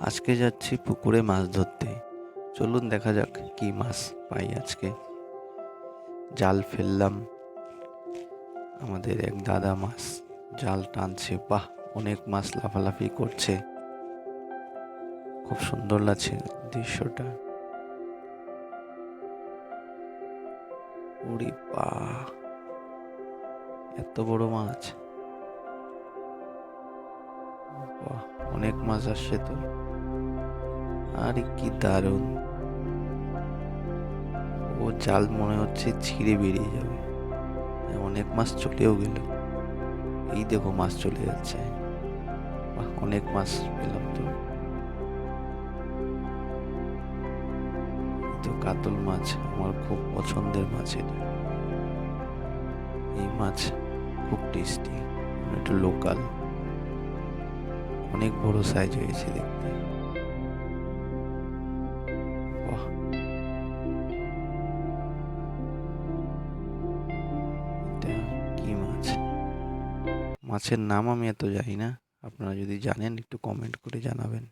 আজকে যাচ্ছি পুকুরে মাছ ধরতে। চলুন দেখা যাক কি মাছ পাই আজকে। জাল ফেললাম। আমাদের এক দাদা মাছ জাল টানছে। বাহ, অনেক মাছ লাফালাফি করছে। খুব সুন্দর লাগছে দৃশ্যটা। উড়ি এত বড় মাছ। অনেক মাছ আসছে তো। আরে কি দারুণ। ও জাল মনে হচ্ছে ছিঁড়ে বেরিয়ে যাবে। হ্যাঁ, অনেক মাছ চলেও গেল। এই দেখো মাছ চলে যাচ্ছে। অনেক মাছ পেলাম তো। তো কাতল মাছ আমার খুব পছন্দের মাছ এটা। এই মাছ খুব টেস্টি একটু লোকাল অনেক বড় সাইজ হয়েছে দেখতে। মাছের নাম আমি এত জানি না। আপনারা যদি জানেন একটু কমেন্ট করে জানাবেন।